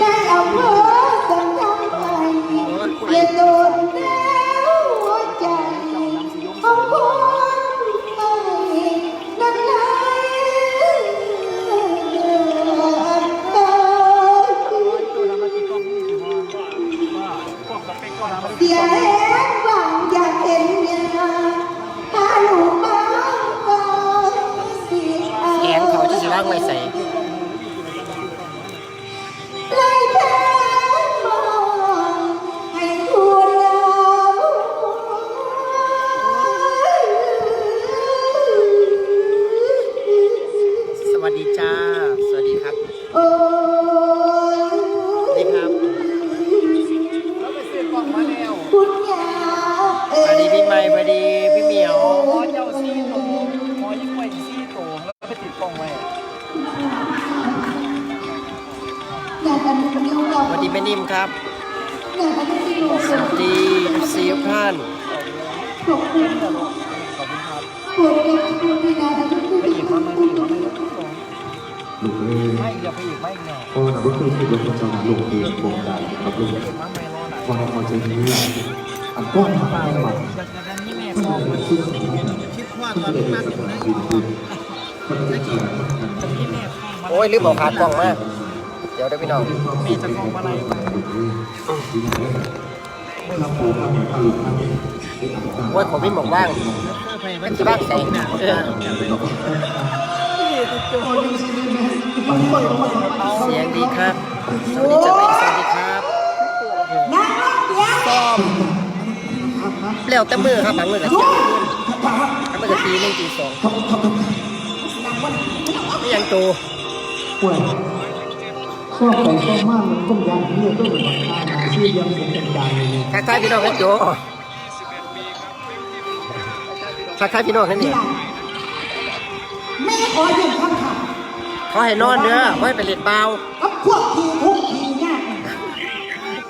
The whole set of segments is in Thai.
ในอำเภอสังทำไทยเย็นโด ครับอยากกันเดียวสวัสดีซีทุกท่านขอบคุณขอบคุณครับปวดเองคุณพี่นาทุกคนไปอีกมาไม่อีกมาไม่ลูกลูกเอ้ยไม่อย่าไปอีกไม่เนาะพ่อเราก็คือที่เป็นคนจังหวัดลูกเองบงการครับลูกอีกมาไม่รอหน่อยพอเราพอจะนี้อันก้อนมาให้บัตรจากนั้นนี่แม่กองมันคิดว่าตอนที่นั้ได้นสอยู่นามนะบินคือคนที่ขาดตอนนี้แม่กองมันโอ้ยลืมบอกขากล้องมาเดี๋ยวได้พี่น้องแม่จะกองอะไรลูกเอ้ยดีนะไม่รับรู้ว่ามีลูกท่านได้อับตาโอ้ยผมไม่บอกว่างไปมันจะบ้างใส่เออเสียงดีครับ สวัสดีจ้าแม่สวัสดีครับนั่งเดียวซ้อมเปลี่ยวแต่มือครับบางมือกับเสียงขึ้นบางมือกับตีหนึ่งตีสองไม่ยังโตป่วย ชอบไปชอบมากมันก้มยางเรียกก็เหมือนบางท่ามาชื่อเรียงเสียงจังๆเลยทักทายพี่น้องกันโจทักทายพี่น้องกันนี่แม่ขอยืมคำถามเขาให้นอนเด้อเขาให้ไปเล่นเบากับพวกทีทุกทียาก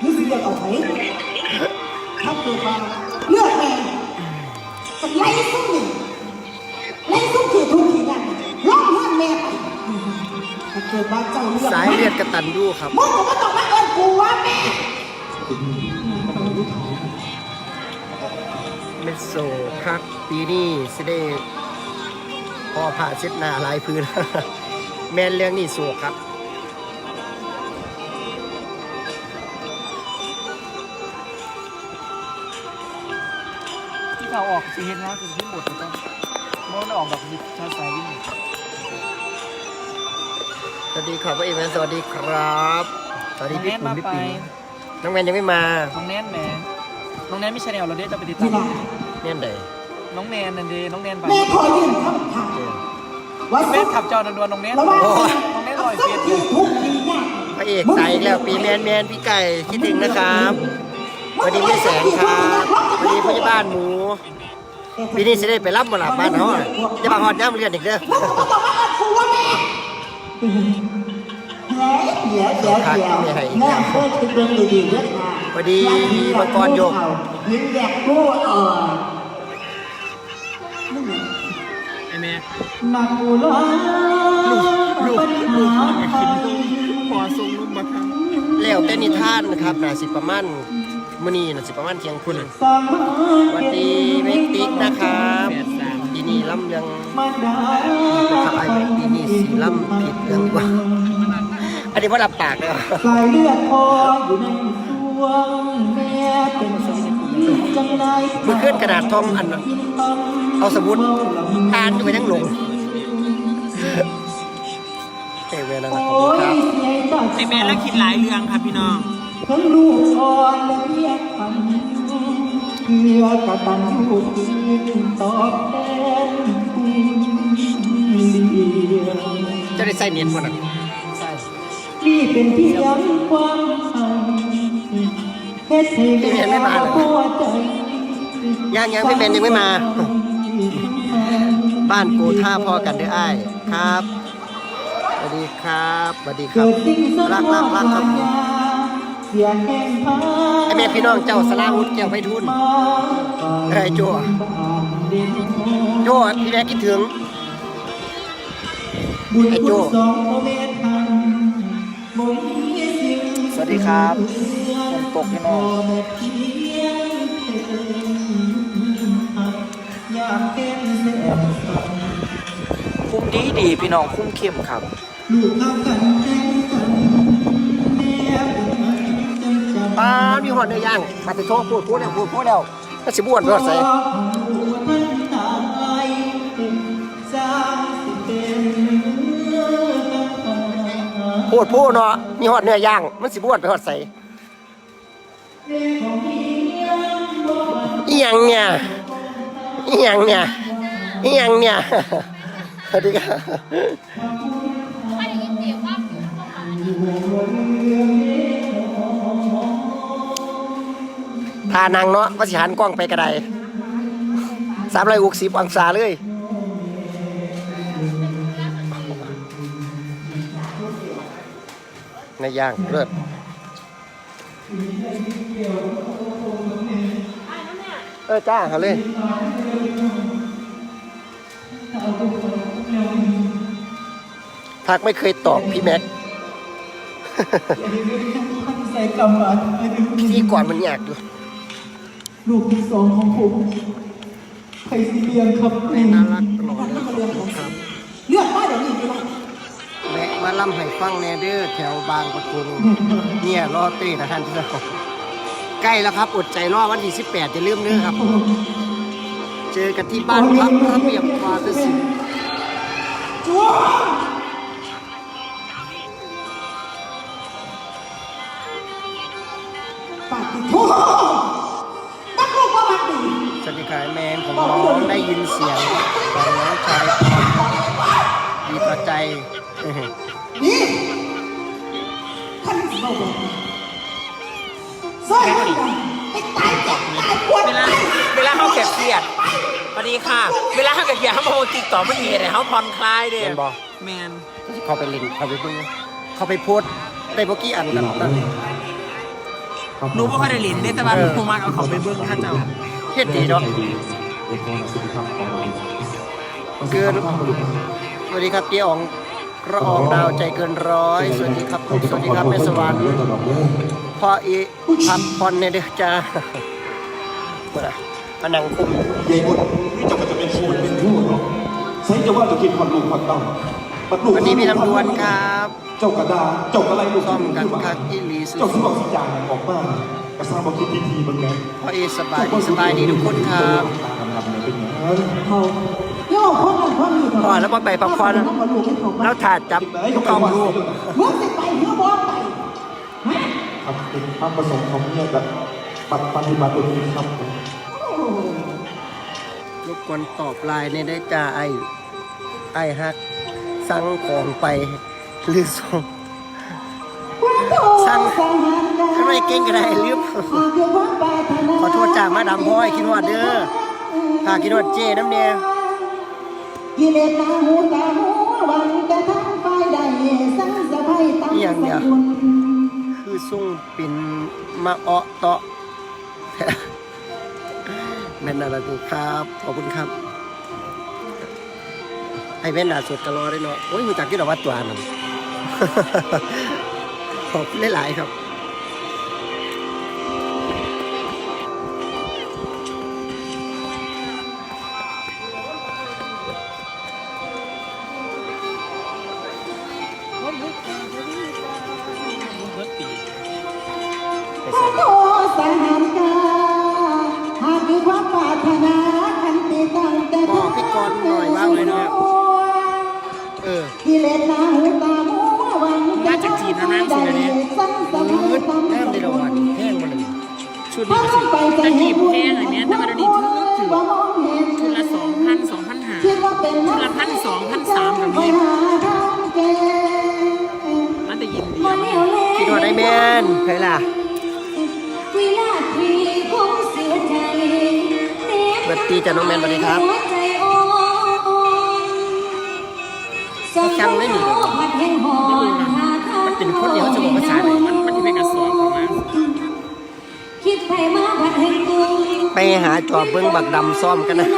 นี่สิเลือกเอาไหมถ้าเกิดว่าเลือกแม่จะไล่ซุ้มหนึ่งไล่ซุ้มทีทุกที เกิดว่าเจ้าเลือกสายเลือดกระตันยูครับมึงก็ไม่ต้องมาเอิญกูว่าแม่เมสโซครับปีนี้สิได้พอผ่าเช็ดหน้าหลายพื้น แมนเรื่องนี้สูครับที่เขาออกซีเห็นนะคือที่หมดแล้วมองออกแบบชาสายวิ่งส วัสดีครับพ่อเอกแมนสวัสดีครับ สวัสดีน้องพี่แนนปุ่มานพี่ไปปิงน้องแมนยังไม่มา น้องแนนแหมน้องแนนไม่ใช่แนวเราเด้จะไปติดตาที่มไหนน้เนี่ยเดยองแนนนันเดน้องแนนไปแม่ขอยืมคำถามว่าแม่ซุ้มขับจอนันดวนน้องแนนระหว่างน้องแนนลอยซุ้เฟีมยดทีทุกทียากพระเอกตายอีกแล้วปีแมนแมนพี่ไก่คิดถึงนะครับสวัสดีพี่แสงครับสวัสดีพยาบาลหมูปีนี้สิได้ไปรับมาหลับบ้านเขาอะจะมาหอดน้ำเรียนอีกเด้อ เดี๋ยวเดี๋ยวเดี๋ยวแม่เพื่อนคือเรื่องดีๆด้วยค่ะสวัสดีมังกรหยกยิงแดกกู้เออไอแม่นักอุลาลูกลูกพอทรงนุ่มบักครับแล้วแต่นิทานนะครับนาสิประมาณมื้อนี้นาสิประมาณเที่ยงคืนสวัสดีเมกติ๊กนะครับ ปีนี้ล่ำเรื่องมาดานะครับไอ้ปีนี้สีล่ำผิดเรื่องกว่าอันนี้เพราะรับปากเลยสายเลือดพออยู่ในดวงแม่เป็นจังไรมือขึ้นกระดาษทองอันนั้นเอาสมุดอ่านอยู่ไปทั้งหลงเอ้เวลาละขอบโอ้คุณยครับเสียใจไอแม่แล้วคิดหลายเรื่องครับพี่น้องทั้งลูกอ่อนและเรียกคำเพื่อกระตันลูกที่ตอบแทนคุณเลี้ยง จะได้ใส่เนียนคนอะใช่นี่เป็นเพียงความหังเฮ็ดให้แม่หัวใจยังยังพี่เบนยังไม่มา บ้านกูท่าพ่อกันเด้ออ้ายครับสวัสดีครับสวัสดีครัเกิบดสิ่งสรักมรักองรักครับเสียงแห่งพาไอแม่พี่น้องเจ้าสลาวุธแก้วไพฑูรย์เอ้ยโจ้ โจ้พี่แม่คิดถึงบุญไอ้คุโจ้ณสองโมเมนทันบ่มีสิ่งดีครับฝนตกพี่น้องอยากเป็นแสนสันคุ้มดีดีพี่น้องคุ้มเข้มครับลูกเอากันแข่งกันแม่เป็นมันจังจังปลามีหอดเนื้อย่างมาติโทษพูดพูดแล้วพูดพูดแล้วก็สิบวนรถใส่ พูดพูดเนาะมีหอดเนื้อย่าง มันสิบวนไปหอดใส่อีหยังเนี่ยอีหยังเนี่ยอีหยังเนี่ยสวัสดีครับทานางเนาะว่าสิหันกล้องไปกระไดสามร้อยหกสิบองศาเลย ในย่างเลิศเออจ้าเอาเลยทักไม่เคยตอบพี่แม็กใส่กำบัดไปดึงพิธีก่อนมันอยากดูลูกที่สองของผมใครสิเลี้ยงครับแม่น่ารักตลอดมันเลยก็เรื่องของเขาเลือดมาเดี๋ยวนี้ดีละแวะ มาล่ำให้ฟังแนเดอร์แถวบางประกุลเนี่ยรอเต้นะท่านที่เราใกล้แล้วครับอดใจรอวันที่ 18จะลืมเด้อครับ เจอกันที่บ้านพักระเบียบวาทศิลป์จัวปากติทูนักลูกว่ามักดีสวัสดีค่ะแมนของน้องได้ยินเสียงของน้องชายดีต่อใจ นี่ท่านสิเบาเบาซอยมันกันไอ้ตายเจ็บตายปวดเวลาตายเวลาเขาเก็บเครียดสวัสดีค่ะ เวลาเขาเก็บเครียดเขามาโฮติ๊กต่อไม่เห็นเลยเขาผ่อนคลายเด้เห็นบอกแมนเขาไปเล่นเขาไปเบิ่งเขาไปโพสต์ได้บ่กี่อันกันนั่นหนูไม่ค่อยได้เล่นเด้แต่ว่าหนูมากเอาเขาไปเบิ้งท่านเจ้าเฮ็ดดีเนาะเอกนสิทธิภาพของเราเกินสวัสดีครับเจ๊อ๋อง ระอองดาวใจเกินร้อย สวัสดีครับผมสวัสดีครับแม่สวรรค์พ่ออีพักผ่อนเนี่ยเด้อจ้าเมื่อไหร่มานั่งคุมใหญ่หมดนี่จะมันจะเป็นผู้เป็นผู้เนาะใช้จะว่าจะกินความลูกความเต้าปัดลูกวันนี้พี่ลำดวนครับ เจ้ากระดาเจ้ากระไรลูกซ่อมกันคักอีหลีสุดเจ้าสิบอกสิจางออกมากกระซ่าบอกคิดทีๆบางไงพ่อเอสบายดีสบายดีทุกคนครับทำทำเนี่ยเป็นอย่างนั้นเขาโย่พ่ อนั่นพ่อนี่พ่อแล้วพ่อไปพักผ่อนแล้วถาดจับทุกกองลูกเมื่อสิไปเมื่อบ่ไปฮะครับเป็นความประสงค์ของเนี่ยแบบปฏิบัติตัวนี้ครับโอ้รบกวนตอบไลน์เนี่ยได้จ้าไอ้ไอ้ฮักสั่งของไปหรือส่งสั่งทำไมเก่งก็ได้ลืมขอโทษจ้ามาดามพลอยคิดฮอดเด้อพาคิดฮอดเจน้ำเนีย กิเลสตาหูตาหูหวังแต่ทั้งไฟได้สังสะไพตั้งสกุลคือส่งเป็นมาเอาะเตาะแม่นอะไรกูครับ ขอบคุณครับ ไอ้แม่นหนาสดกะรอได้เนาะโอ้ยมีจักที่ดอกว่าตัวนั่นขอบคุณหลายๆครับ นใครล่ะวินาทีคงเสียใจสวัสดีจ้ะน้องแมนสวัสดีครับหัวใจอ่อนส่งจำได้หนิพัดแห่งหอนหาทางมันเป็นคนเดียวจะบอกภาษาไหนมันมันที่เป็นกระสอบของมันคิดไปมาพัดแห่งตุงไปหาจอบเบิ้งบักดำซ้อมกันนะ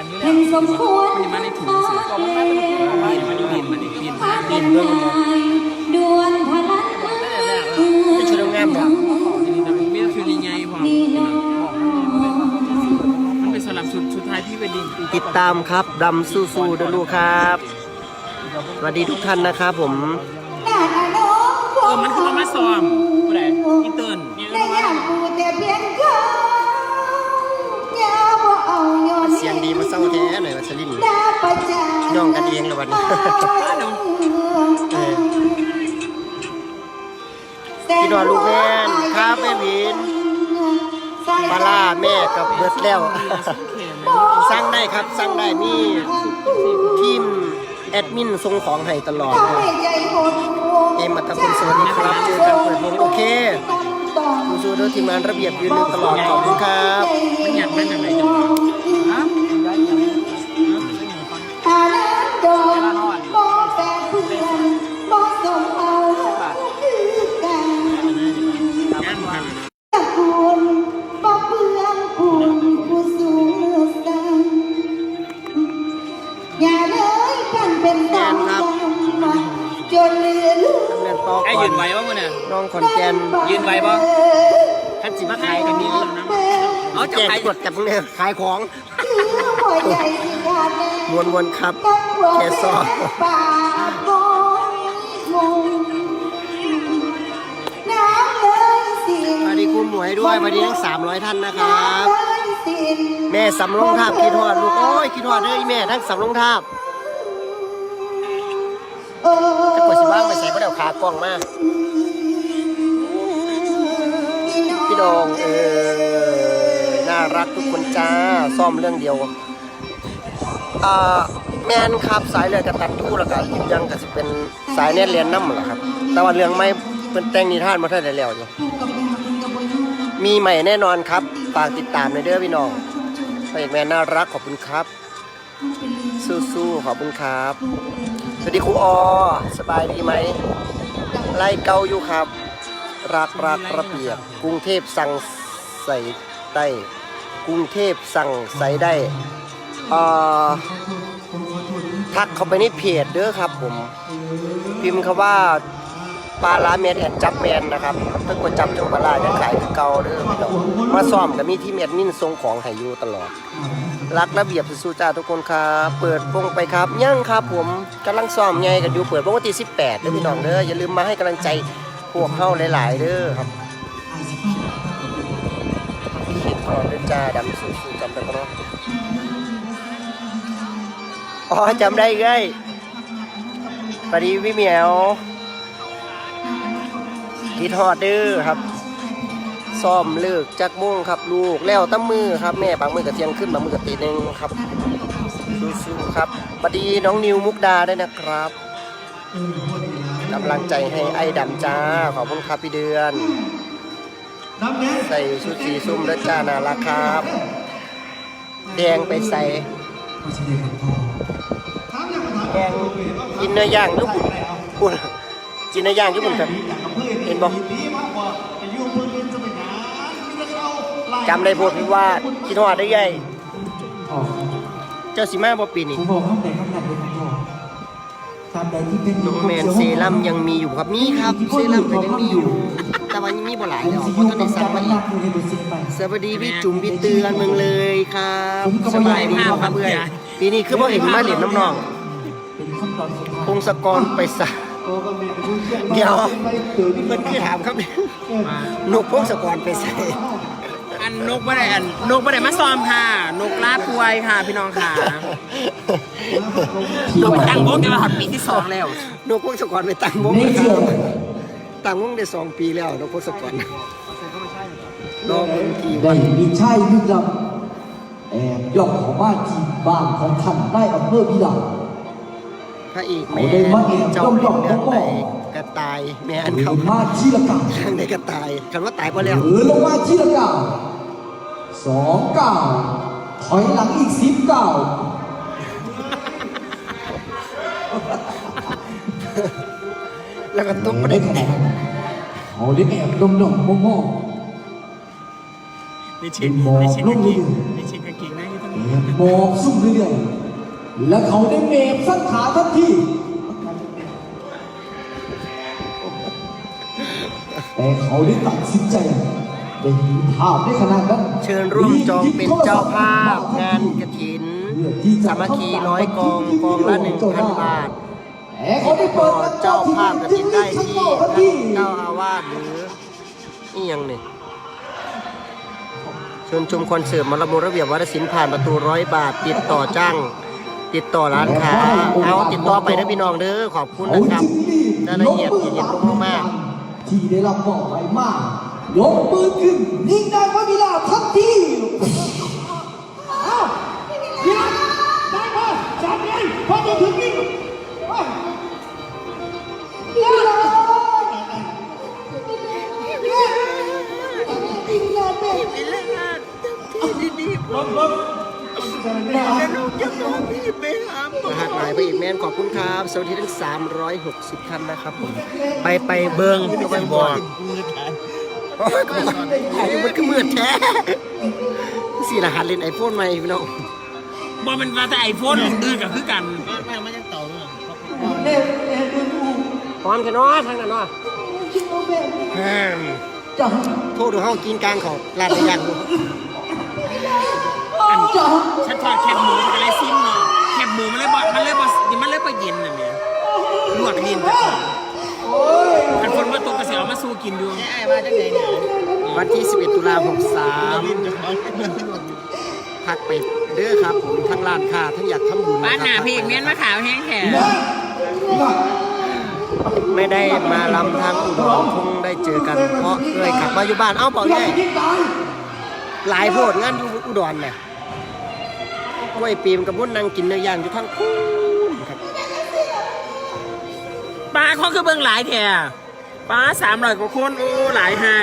กันอยู่แล้เห็วนสมควรมันจะมาในถุงเสือมันมันอยู่เห็นมันเปลี่ยนพาเปลี่ยนเป็นนายด่วนพลันไม่ชุดงามๆหรอกนี่แต่ไม่ต้องชุดใหญ่พอมันเป็นสลับชุดชุดท้ายพี่เวดดิ้งติดตามครับดำสู้ๆด้วยลูกครับสวัสดีทุกท่านนะครับผมเออมันคือมาซ้อม มาเศร้าแท้หน่อยวัชรินทร์ดาประจานย่องกันเองเลยวันนี้เออพี่ดอนลูกแม่นครับแม่หวินปลาล่าแม่กับเบิร์ดแล้วสร้างได้ครับสร้างได้มีทีมแอดมินส่งของให้ตลอดนะเอ็มอัตพลสวัสดีครับเจอกันเปิดวงโอเคคุณสู้ด้วยทีมงานระเบียบยืนหนึ่งตลอดขอบคุณครับมันอยากเป็นอะไรจัง ขอนแก่นยืนไหวป่ะท่านสิมาขายกันนี่เอาจะแจกใครกดกับพวกเนี่ยขายของหัวใหญ่ที่ยาแน่มวนมวนๆครับแค่แค่ซอป่าบงงน้ำเลยสิสวัสดีคุณหมวยด้วยสวัสดีทั้ง 300 ท่านนะครับน้ำเลยสิแม่สำลงทาบคิดฮอดลูกโอ้ยคิดฮอดเด้ออีแม่ทั้งสำลงทาบเออจะกดสิบ้างไปใส่บ่ได้เอาขากล้องมา ดองเออน่ารักทุกคนจ้าซ่อมเรื่องเดียวอ่าแมนครับสายเลือกระตัดทู้แล้วก็อีกอยังก็สิเป็นสายเน็ตเรียนนำล่ะครับ แต่ว่าเรื่องไม่เพิ่นแต่งนิทานมาทันได้แล้วอยู่มีใหม่แน่นอนครับฝากติดตามในเด้อพี่น้องพระเอกแม่น่ารักขอบคุณครับ สู้ๆขอบคุณครับ สวัสดีครูออสบายดีไหมไล่เกาอยู่ครับ รักรักระเบียบกรุงเทพสั่งใส่ได้กรุงเทพสั่งใส่ได้ทักเข้าไปในเพจเด้อครับผม พิมพ์คำว่าปลาลาเมนแอนจับแมนนะครับถ้ากดจับจงปลาลาจะขายเก่าเด้อพี่น้องมาซ่อมกับมีที่เมดมินทรงของให้อยู่ตลอด รักระเบียบสู้จ้าทุกคนครับเปิดวงไปครับ ยังครับผมกำลังซ้อมไงกันอยู่เปิดวงวันที่18เด้อพี่น้องเด้ออย่าลืมมาให้กำลังใจ พวกเข้าหลาย ๆเด้อครับคิดก่อนเด้อจ้าดำสู้ๆจำได้ปะเนาะอ๋อจำได้ไงสวัสดีพี่เหมียวคิดฮอดเด้อครับซ่อมเลิกจากโมุ่งครับลูกแล้วตั้มือครับแม่บางมือกับเที่ยงขึ้นบางมือกับตีหนึ่งครับสู้ๆครับสวัสดีน้องนิวมุกดาด้วยนะครับ กำลังใจให้ไอ้ดำจ้า ขอบคุณครับพี่เดือน ใส่ชุดสีส้มแล้วจ้าน่ารักครับ แดงไปใส่แดงกินเนื้อย่างญี่ปุ่นปุ่นกินเนื้อย่างญี่ปุ่นครับเห็นบอกจำได้พูดพี่ว่าคิดฮอดได้ไงอ๋อเจ้าสิมาบ่ปีนี้ผมบอกข้างในข้างในเป็นพ่อตามใดที่เป็น โนแมนเซรั่มยังมีอยู่ครับมีครับเซรั่มก็ยังมีอยู่ แต่ว่ายังมีบ่หลายแล้วเพราะตอนนี้สั่งมาอีกสวัสดีพี่จุ๋มพี่เตือนเมืองเลยครับสบายดีบ่ครับเพื่อนปีนี้คือบ่เห็นมาเหรียญน้ำนองเป็นขั้นตอนสุดท้ายพงศกรไปซะเดี๋ยวเพิ่นคือถามครับนกพงศกรไปใส่อั นนกไม่ได้อันนกไม่ได้มาซ้อมค่ะ นกลาดป่วยค่ะ พี่น้องค่ะนกไปตั้งวงกันมาปีที่สองแล้ว นกพงศกรไปตั้งวงนี่นะคเชื่อรับตั้งวงได้สองปีแล้วนกพงศกรรอเบิ่งกี่ได้วันมีชายลึกลับแอบย่องเข้ามาที่บ้านของท่านได้อำเภอพิลาพระเอกแม่เจ้าเล่นเรื่องไหนกระต่าย แม่อันเดิเขานมาที่ละกาเรื่องในกระต่ายคำว่าตายไปแล้วเดินลงมาที่ละกา สองเก้าถอยหลังอีกสิบเก้าแล้วก็ตุ๊บไม่ไปได้ได้ขนาดนั้นเขาได้แอบดมดมมองมองในชิ้นในชิ้นกางเกงในชิ้นกางเกงในที่ต้องแอบมบอกซุ่มเรื่อยๆแล้วเขาได้เมบสักขาทันทีแต่เขาได้ตัดสินใจ ได้ยินภาพในขณะนั้นเชิญร่วมจองเป็นเจ้าภาพ งานกระถิน สามัคคีร้อยกองกองละหนึ่งพันบาทแต่เขาได้เปิดเจ้าภาพกระถินได้ที่ท่านเจ้าอาวาสหรือนี่ยังเนี่ยเชิญชมคอนเสิร์ตหมอลำมูระเบียบวัฒนศิลป์ผ่านประตูร้อยบาท ติดต่อจ้างติดต่อร้านค้าเอาติดต่อไปนะพี่น้องเด้อขอบคุณนะครับรายละเอียดเย็นๆลงมากที่ได้รับบอกไปมาก ยกปืนขึ้นยิงนายพระบิดาทันทีอ้าวยิงได้พอจับเลยพอจะถึงยิงยิงเลยยิงเลยเด็กๆรหัสหมายไปอีกแม่นขอบคุณครับ สวัสดีทั้ง 360 ท่านนะครับผม ไปไปเบิงไปบอกโอ้ยก็บอก อายุมันก็มืดแท้สี่รหัสเล่นไอโฟนใหม่พี่น้องบอมันมาแต่ไอโฟนอื่นกับคือกันเด็กเด็กดูพร้อมกันเนาะทางนั้นเนาะชิโอเบะอืมจังโทษดูเฮากินกลางของร้านไปยังจังฉันทอดแคบหมูมันอะไรซิมเนาะแคบหมูมันเลยบอมันเลยบอมันเลยบอเย็นน่ะเนี่ยลวกดินแต่ อันคนมาตกกระเสียวมาสู้กินดูวันที่ 11 ตุลา63พักไปเด้อครับผมทั้งร้านค้าทั้งอยากทำบุญบ้านหนาะครับพี่เมียนมะขาวแห้งแขกไม่ได้มาลำทางอุดรคงได้เจอกัน เพราะเคยกลับมาอยู่บ้านเอ้าเปล่าไงยิงตายหลายโพดงานอยู่อุดรเนี่ยกล้วยปีมกับมุ่นนั่งกินเนื้อย่างอยู่ทั้งคู่ครับ ปลาเขาคือเบิ่งหลายแท้ปลาสามร้อยกว่าคนโอ้หลายให้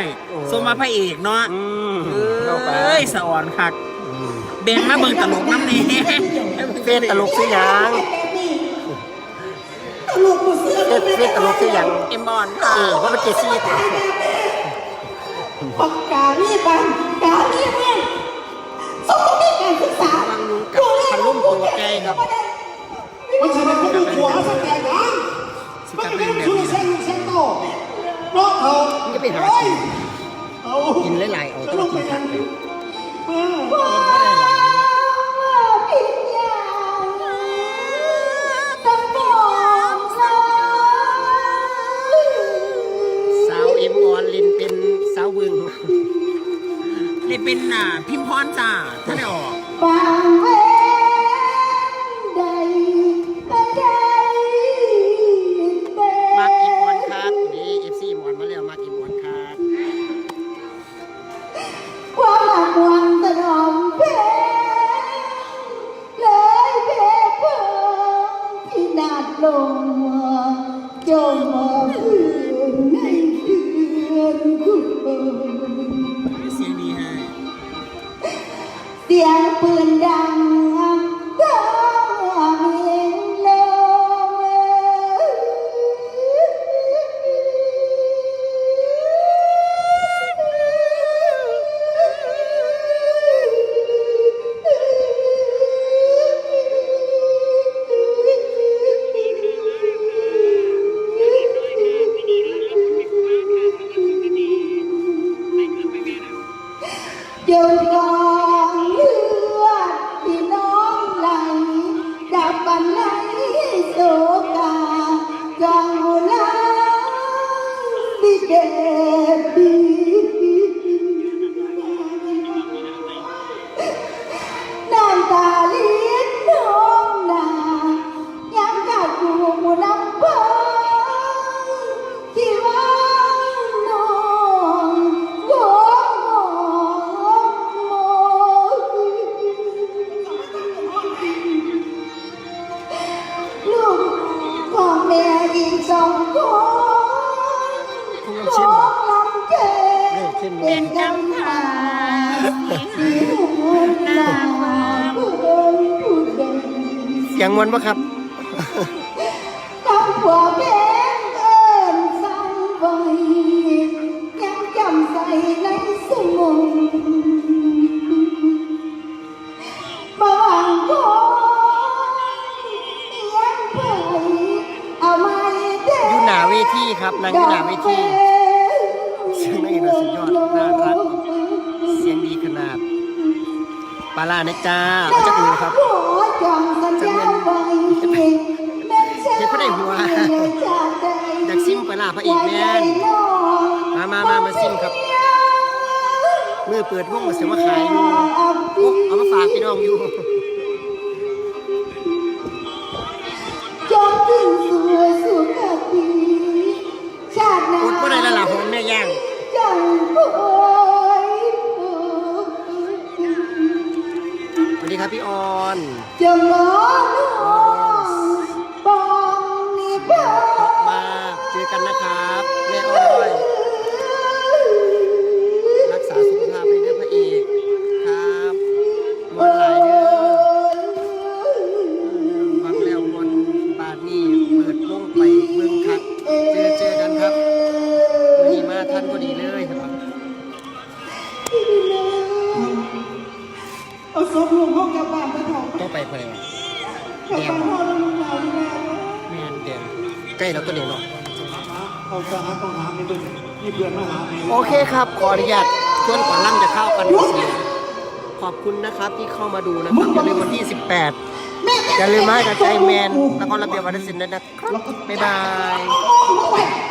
สมมาพระเอกเนาะอืมเอเข้าไป้ยสะอ่อนคักแบ่งมาเบิ่งตลกน้ำนี่เฟซตลกซื้อหยังตลกมาเสือเฟซเฟซตลกซื้อหยังเอ็มบอลค่ะเออเพราะมันเจดซี่ปากกานี่บังกานี่แม่งสมต้องมีการศึกษาฟังลุงกับพันลุ่มตัวแกครับมันจะเป็นคนดูหัวสักแก่ยังสิมันกลับจะไป เป็นแบบชุดนี้เส้นเส้นโตเพราะเขามันก็ไปหาเอากินหลายๆเอาต้องกินผักเลยผิดอย่างต้องบอกเราสาวเอ็มออนลินเป็นสาววึงเลยเป็นอะพิมพ์พรจ้าถ้าได้ออก จ เป็นกำพร้าสีหุ่นนางผู้เดินผู้เดินเสียงมวนปะครับ อยากซิมปลาลาพระเอกแม่นมามามามาซิมครับมือเปิดวงมาเสียมาขายอยู่โอ้เอามาฝากพี่น้องอยู่จองถึงสวยสุขดีชาติหน้าอดบ่ได้และล่ะผมแม่ย่างจังโอยสวัสดีครับพี่ออนจะงอ ออนุญาตชวนก่อนล่ำจะเข้ากันเสียขอบคุณนะครับที่เข้ามาดูนะครับอย่าลืมวันที่ 18อย่าลืมมากับใจแมนแล้วก็ระเบียบวัฒนศิลป์ด้วยนะครับบ๊ายบาย